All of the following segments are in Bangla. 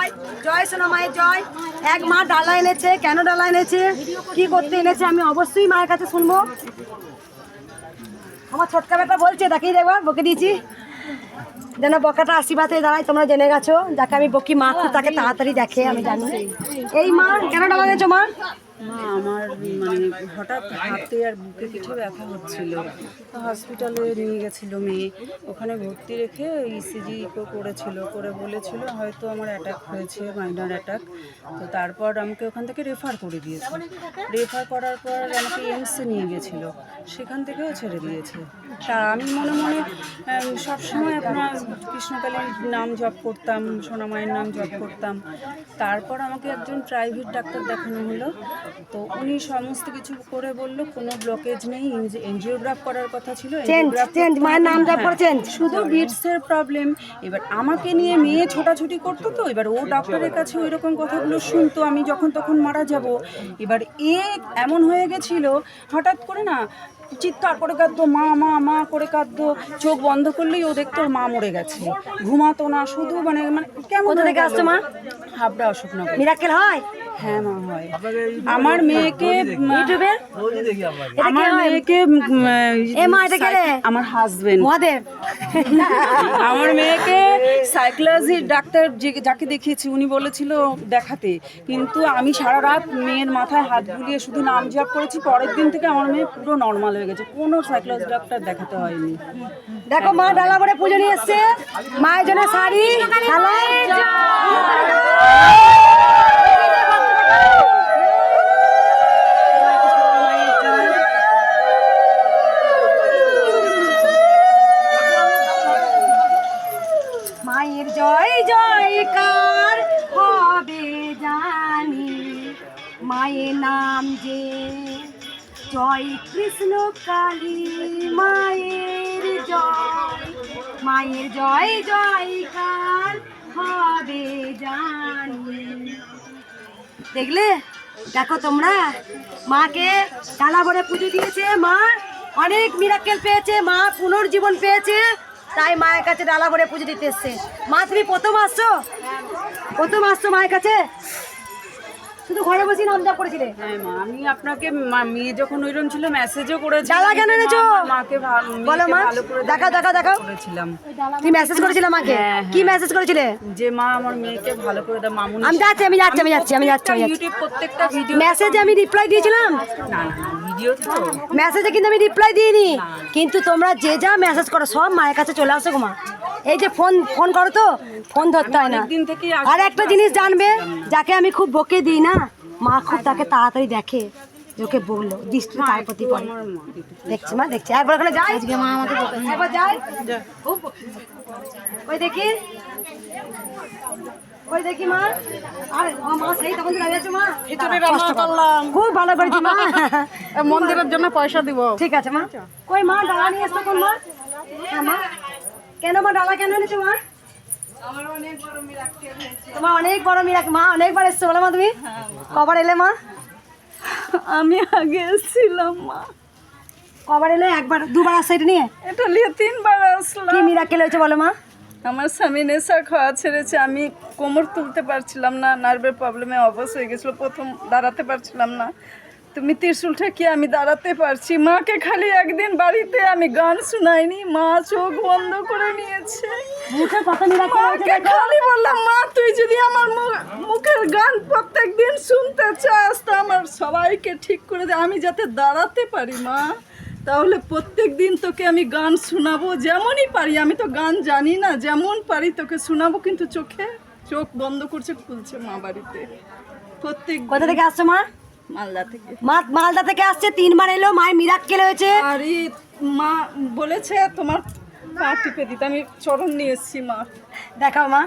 জয় জয় সোনা মায়ের জয়। এক মা ডালা এনেছে, কেন ডালা এনেছে? কি করতে এনেছে? আমি অবশ্যই মায়ের কাছে শুনব। আমার ছোটকা ব্যাপার বলছে তাকেই দেখবা বকে দিয়েছি। যেন বকাটা আশীর্বাদে দাঁড়ায়, তোমরা জেনে গেছো। যাকে আমি বকি মা তাকে তাড়াতাড়ি দেখে, আমি জানি। এই মা, কেন ডালা এনেছো মা? মা, আমার মানে হঠাৎ হাতে আর বুকে কিছু ব্যথা হচ্ছিল। তো হসপিটালে নিয়ে গেছিল মেয়ে। ওখানে ভর্তি রেখে ইসিজি করেছিল। করে বলেছিল, হয়তো আমার অ্যাটাক হয়েছে মাইনার অ্যাটাক তো তারপর আমাকে ওখান থেকে রেফার করে দিয়েছে। রেফার করার পর আমাকে এমসে নিয়ে গেছিল। সেখান থেকেও ছেড়ে দিয়েছে। তা আমি মনে মনে সবসময় আপনার কৃষ্ণকালীর নাম জপ করতাম, সোনামায়ের নাম জপ করতাম। তারপর আমাকে একজন প্রাইভেট ডাক্তার দেখানো হলো। তো উনি সমস্ত কিছু করে বলল কোনো ব্লকেজ নেই এনজিওগ্রাফ করার কথা ছিল চেঞ্জ angiograph চেঞ্জ মায়ের নাম যা চেঞ্জ শুধু বিটসের প্রবলেম এবার আমাকে নিয়ে মেয়ে ছোটাছুটি করতো তো এবার ও ডক্টরের কাছে ওই রকম কথাগুলো শুনতো আমি যখন তখন মারা যাব। এবার এ এমন হয়ে গেছিল হঠাৎ করে না চিৎকার করে কাঁদতো মা মা মা করে কাঁদতো চোখ বন্ধ করলেই ও দেখতো মা মরে গেছে। ঘুমাতো না শুধু মানে মানে কেমন থেকে হয়ে আসতো মা? হাবড়া অশোকনগর। মিরাক্কেল হয়? হ্যাঁ মা হয়। আমার মেয়েকে ইউটিউবে? আমার মেয়েকে আমার হাজবেন্ড আমার মেয়েকে সাইকোলজির ডাক্তার যে- যাকে দেখিয়েছি উনি বলেছিল দেখাতে। কিন্তু আমি সারা রাত মেয়ের মাথায় হাত বুলিয়ে শুধু নাম জপ করেছি। পরের দিন থেকে আমার মেয়ে পুরো নর্মাল হয়ে গেছে। কোনো সাইকোলজি ডাক্তার দেখাতে হয়নি। দেখো মা ডালা করে পুজো নিয়ে এসছে। মায়ের জন্য শাড়ি থালা মায়ের জয় জয়কার হবে জানি। মায়ের নাম যে জয় কৃষ্ণ কালী, মায়ের জয় মায়ের জয় জয় জয়কার হবে জানি। দেখলে? দেখো তোমরা, মাকে ডালা ভরে পুজো দিয়েছে, মা অনেক মিরাক্কেল পেয়েছে, মা পুনর্জীবন পেয়েছে তাই মায়ের কাছে ডালা ভরে পুজো দিতে এসছে। মা তুমি প্রথম আসছো? প্রথম আসছো মায়ের কাছে? শুধু ঘরে বসে নাম জপ করেছিলে? হ্যাঁ মা আমি আপনাকে মেয়ে যখন ওইরকম ছিল মেসেজও করেছি ডালা কেন এনেছো? মাকে ভালো বলো মা দেখাও দেখাও দেখাও করেছিলাম। তুমি মেসেজ করেছিলে মাকে? হ্যাঁ, কি মেসেজ করেছিলে? যে মা আমার মেয়েকে ভালো করে দাও মামুনি আমি যাচ্ছি আমি যাচ্ছি আমি যাচ্ছি আমি যাচ্ছি ইউটিউব প্রত্যেকটা ভিডিও মেসেজে আমি রিপ্লাই দিয়েছিলাম? না না। মেসেজে কিন্তু আমি রিপ্লাই দিইনি। কিন্তু তোমরা যে যা মেসেজ করো সব মায়ের কাছে চলে আসো গো মা। এই যে ফোন ফোন করো তো ফোন ধরতে হয় না। আর একটা জিনিস জানবে যাকে আমি খুব বকে দিই না মা খুব তাকে তাড়াতাড়ি দেখে ওকে বলল দৃষ্টি তার প্রতি পড়ে। দেখছি মা দেখছি। একবার ওখানে যাই। আজকে মা আমাকে একবার যাই। ওই দেখি। ওই দেখি মা? আর মা সেই তখন দাঁড়িয়ে আছে মা। খিচুড়ি রান্না করলাম। খুব ভালো করেছি মা। মন্দিরের জন্য পয়সা দিব। ঠিক আছে মা। কই মা ডালা নিয়ে এসছো কোন মা? হ্যাঁ মা। কেন মা ডালা কেন এনেছো মা? তোমার অনেক বড় মিরাক মা অনেকবার এসছো বলো মা তুমি। কবার এলে মা? আমি আগে এসেছিলাম মা। কবার এলে একবার দুবার আসছে এটা নিয়ে? এটা নিয়ে তিনবার আসলাম। কি মিরাকেল হয়েছে বলো মা? আমার স্বামী নেশা খাওয়া ছেড়েছে আমি কোমর তুলতে পারছিলাম না নার্ভের প্রবলেমে অবশ হয়ে গেছিল প্রথম দাঁড়াতে পারছিলাম না। তুমি ত্রিশুল ঠেকিয়ে আমি দাঁড়াতে পারছি মাকে খালি একদিন বাড়িতে আমি গান শুনাইনি মা চোখ বন্ধ করে নিয়েছে। মাকে খালি বললাম মা তুই যদি আমার মুখের গান প্রত্যেক দিন শুনতে চাস তা আমার সবাইকে ঠিক করে দে আমি যাতে দাঁড়াতে পারি মা। তাহলে প্রত্যেক দিন তোকে আমি গান শোনাবো যেমনই পারি। আমি তো গান জানি না যেমন পারি তোকে শোনাবো কিন্তু চোখে চোখ বন্ধ করছে খুলছে মা বাড়িতে। প্রত্যেক কোথা থেকে আসছে মা? মালদা থেকে। মা মালদা থেকে আসছে তিনবার এলো মায়ের মিরাক্কেল হয়েছে। আর মা বলেছে তোমার পা টিপে দিতে আমি চরণ নিয়ে এসেছি মা। দেখাও মা।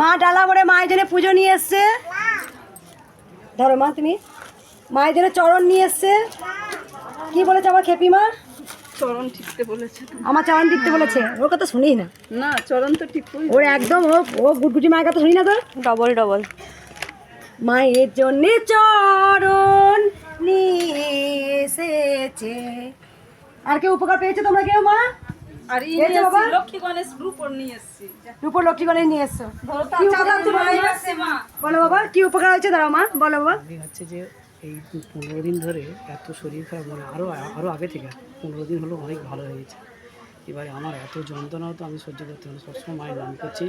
মা ডালা ভরে মায়ের জন্য পুজো নিয়ে এসছে। ধরো মা তুমি। মায়ের জন্য চরণ নিয়ে এসছে। কি বলেছে আমার খেপি মা চরণ ঠিকতে বলেছে আমার চরণ দিতে বলেছে? ওর কথা শুনি না? না চরণ তো ঠিক ওর একদম ও ও গুটগুটি মায়ের কথা শুনি না তো ডবল ডবল মায়ের জন্য চরণ নিয়ে এসেছে। আর কেউ উপকার পেয়েছে তোমরা কেউ মা? আর। লক্ষ্মী গণেশ গ্রুপ নিয়ে এসেছি। রূপর লক্ষ্মী গণেশ নিয়ে এসছো? কি উপকার বলো বাবা কি উপকার হয়েছে? দাঁড়াও মা বলো বাবা। হচ্ছে যে এই পনেরো দিন ধরে এত শরীর খারাপ মানে আরও আরও আগে থেকে পনেরো দিন হলো অনেক ভালো হয়ে গেছে। এবারে আমার এত যন্ত্রণাও তো আমি সহ্য করতে পারি সবসময় মায়ের নাম করছি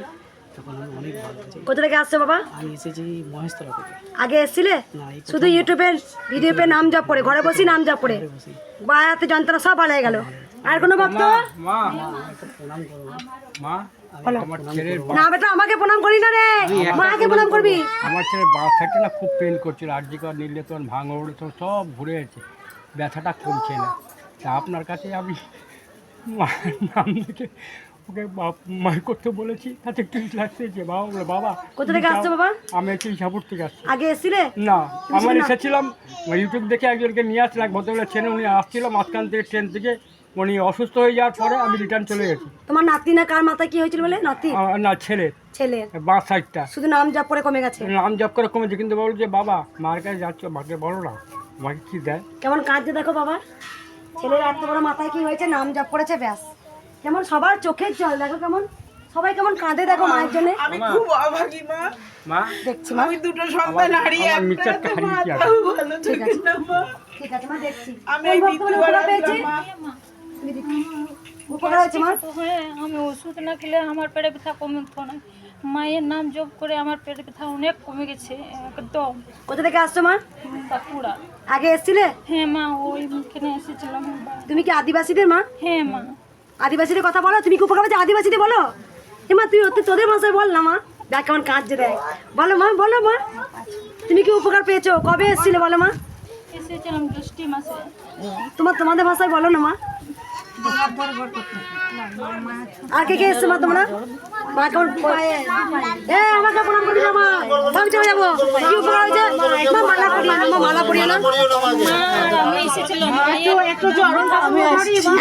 তখন আমি অনেক ভালো আছি। কোথা থেকে আসছো বাবা? আমি এসেছি মহেশতলা থেকে। আগে এসছিলে? না শুধু ইউটিউবে ভিডিওতে নাম জপ করে ঘরে বসি নাম জপ করে। বা এত যন্ত্রণা সব ভালো হয়ে গেল। আর কোনো ভক্ত? না বেটা আমাকে প্রণাম করি না রে। মাকে প্রণাম করবি? আমার ছেলের বাঁ সাইডে না খুব পেন করছিল। আর্জিকর নীলতন ভাঙড় তো সব ঘুরে গেছে। ব্যথাটা কমছে না। তা আপনার কাছে আমি মায়ের নাম থেকে ওকে মায়ের করতে বলেছি। তাতে একটু লাগতেছে বাবা বলে বাবা কোথা থেকে আসছো বাবা? আমি একটু ইসাপুর থেকে আসছি। আগে এসছিলে? না আমার এসেছিলাম। ইউটিউব দেখে একজনকে নিয়ে আসলাম ভদ্রবেলা ট্রেনে উনি আসছিল মাঝখান থেকে ট্রেন থেকে। উনি অসুস্থ হয়ে যাওয়ার পরে আমি রিটার্ন চলে গেছি। তোমার নাতি না কার মাথায় কি হয়েছিল বলে? নাতি? না ছেলে। ছেলে। বাঁ সাইডটা শুধু নাম জপ করে কমে গেছে? নাম জপ করে কমেছে কিন্তু বলো যে বাবা মার কাছে যাচ্ছ মাকে বলো না। মাকে কি দেয়? কেমন কাঁদছে দেখো বাবা। ছেলের এত বড় মাথায় কি হয়েছে? নাম জপ করেছে ব্যাস। কেমন সবার চোখের জল দেখো কেমন। সবাই কেমন কাঁদে দেখো মায়ের জন্য। আমি খুব অভাগী মা। মা? দেখছি মা। আমি দুটো সন্তান হারিয়ে একটা মিটারটা হারিয়ে। ঠিক আছে। মা। দেখছি। আমি এই দ্বিতীয়বার পেয়েছে? দেখি। উপকার হয়েছে মা? হ্যাঁ আমি ওষুধ না খেলে আমার পেটে ব্যথা কমে তো না। মায়ের নাম জপ করে আমার পেটে ব্যথা অনেক কমে গেছে একদম। কোথা থেকে আসছো মা? বাঁকুড়া। আগে এসছিলে? হ্যাঁ মা ওই মুখে এসেছিলাম। তুমি কি আদিবাসীদের মা? হ্যাঁ মা। আদিবাসীদের কথা বলো তুমি কি উপকার পেয়েছ আদিবাসীদের বলো। মা তুই তোদের ভাষায় বল না মা। দেখ কেমন কাঁদছে দেয় বলো মা বলো মা। তুমি কি উপকার পেয়েছ? কবে এসেছিলে বলো মা? এসেছিলাম জ্যৈষ্ঠী মাসে। তোমার তোমাদের ভাষায় বলো না মা। আর কে কে এসছে মা তোমরা? মা কেমন এ আমাকে প্রণাম করি না মা চলে যাব। কি উপকার হয়েছে? মা মালা পড়িয়ে না মালা পড়িয়ে না মা আমি এসেছিলাম মায়ের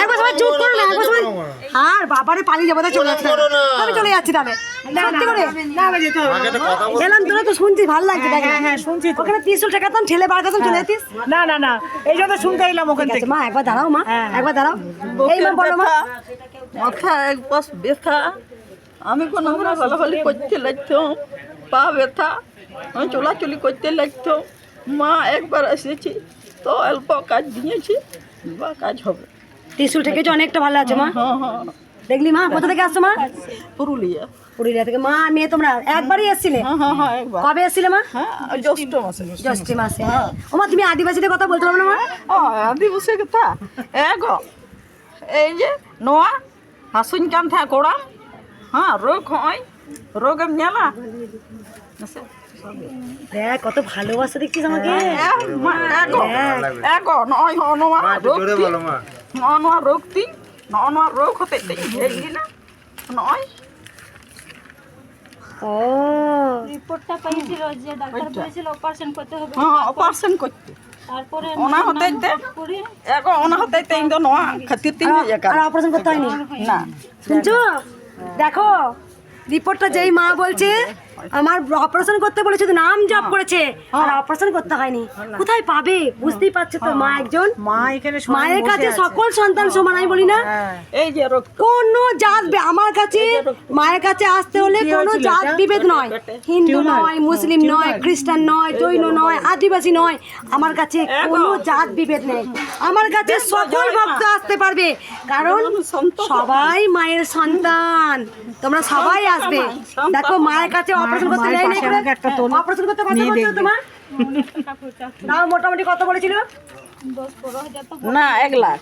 একবার সবাই চুপ করো না একবার সবাই আর বাবারে পালিয়ে যাব চলে যাচ্ছে আমি চলে যাচ্ছি তাহলে। সত্যি করে? এলাম তোরা তো শুনছিস ভালো লাগছে হ্যাঁ শুনছি ওখানে তিনশো টাকাতাম ঠেলে বার চলে যেতিস? না না না এই জন্য শুনতে এলাম ওখান মা একবার দাঁড়াও মা একবার দাঁড়াও। এই মা বলো মা। মাথা এক পাশ ব্যথা আমি কোনো ভালোভালি করতে লাগতাম পা ব্যথা আমি চলাচলি করতে লাগতাম মা একবার এসেছি তো অল্প কাজ দিয়েছি বা কাজ হবে। ত্রিশুল থেকে যে অনেকটা ভালো আছে মা। হ্যাঁ হ্যাঁ দেখলি মা কোথা থেকে আসছো মা? পুরুলিয়া। পুরুলিয়া থেকে। মা মেয়ে তোমরা একবারই এসছিলে? হ্যাঁ হ্যাঁ হ্যাঁ কবে এসছিলে মা? হ্যাঁ জ্যৈষ্ঠ মাসে জ্যৈষ্ঠী মাসে। ও মা তুমি আদিবাসীদের কথা বলতে পারো না মা? আদিবাসী কথা? এগো এই যে নোয়া হাসুন কান থা কোড়াম হ্যাঁ রোগ হয় রোগেম নেলা দেখ কত ভালোবাসা দেখছিস আমাকে। নয় হ নোয়া রোগ হতে না নয়। ও। রিপোর্টটা পেয়েছিল যে ডাক্তার বলেছিল অপারেশন করতে হবে। হ্যাঁ অপারেশন করতে। তারপরে ওনা হতে করে এগো ওনা হতে তিন তো নোয়া খাতির তিন আর অপারেশন করতে হয়নি? না। শুনছো? দেখো রিপোর্টটা যেই মা বলছে আমার অপারেশন করতে বলেছে তো নাম জপ করেছে। আর অপারেশন করতে হয়নি। কোথায় পাবে? বুঝতেই পারছ তো মা একজন? মা এখানে মায়ের কাছে সকল সন্তান সমান আমি বলি না? এই যে কোনো জাত আমার কাছে মায়ের কাছে আসতে হলে কোনো জাত বিভেদ নয়। হিন্দু নয় মুসলিম নয় খ্রিস্টান নয় জৈন নয় আদিবাসী নয়। আমার কাছে কোনো জাত বিভেদ নেই। আমার কাছে সকল ভক্ত আসতে পারবে। কারণ সবাই মায়ের সন্তান। তোমরা সবাই আসবে। দেখো মায়ের কাছে অপারেশন করতে নেই অপারেশন করতে কত বলছো তোমার? নাও মোটামুটি কত বলেছিল? না এক লাখ।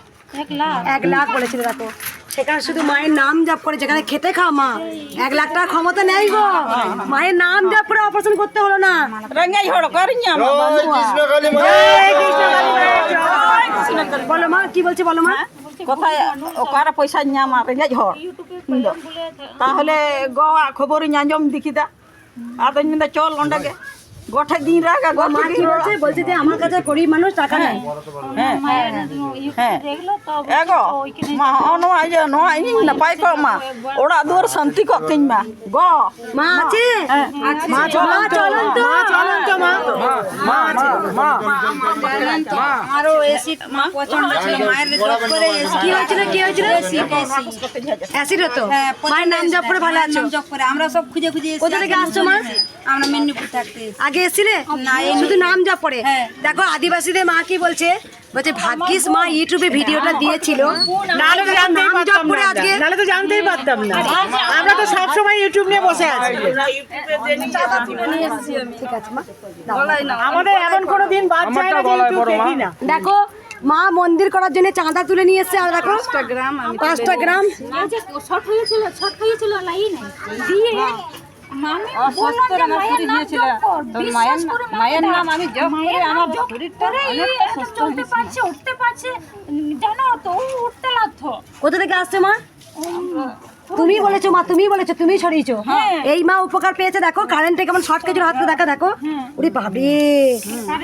এক লাখ? বলেছিল দেখো। সেখানে শুধু মায়ের নাম জপ করে যেখানে খেতে খাও মা এক লাখ টাকা ক্ষমতা নেই গো। মায়ের নাম জপ করে অপারেশন করতে হলো না। রঙ্গাই হড় বলো মা কি বলছে বলো মা? কোথায় ওকার পয়সা নিয়ামা রেঙ্গাই হড়। তাহলে গোয়া খবর আঞ্জম দেখি দা চল লন্ডাকে গোটা দিন রাখা মা কি বলছে বলছে যে আমার কাছে গরিব মানুষ টাকা নাই। হ্যাঁ হ্যাঁ দেখল তো এগো মা নয় যে নয় নাপাই কো মা। ওড়া দূর শান্তি করতেন মা। গো। মা আছে। মা চলন্ত। চলন্ত মা মা এসি মা পছন্দ ছিল। মায়ের জব করে কি হয়েছিল কি হয়েছিল? অ্যাসিড হতো? মায়ের নাম জব করে ভালো আছো? জব করে। আমরা সব খুঁজে খুঁজে কোথা থেকে আসছো মা? আমরা মেদিনীপুর থাকতে এসেছি। আগে এসছিলে? শুধু নাম জব করে? দেখো আদিবাসীদের মা কি বলছে? বলছে ভাগ্যিস মা ইউটিউবে ভিডিওটা দিয়েছিল নাহলে তো জানতেই পারতাম না নাহলে তো জানতেই পারতাম না আমরা তো সবসময় ইউটিউব নিয়ে বসে আছি ঠিক আছে মা আমাদের এমন কোনো দিন বাদ যায় না যে ইউটিউব দেখি না দেখো মা মন্দির করার জন্য চাঁদা তুলে নিয়ে এসছে আর দেখো পাঁচটা গ্রাম এই যে শর্ট হয়েছিল শর্ট হয়েছিল লাইনে দিয়ে মামি বললাম যে মায়ের নাম জপ কর। বিশ্বাস করে মায়ের নাম আমি জপ করে আমার শরীরটা চলতে পারছে উঠতে পারছে জানো তো উঠতে লাগতো কোথা থেকে আসছে মা? তুমি বলেছ মা তুমি বলেছ তুমি ছড়িয়েছো। এই মা উপকার পেয়েছে দেখো কারেন্টে কেমন শর্ট কেজির হাতে দেখা দেখো। উনি বাবরে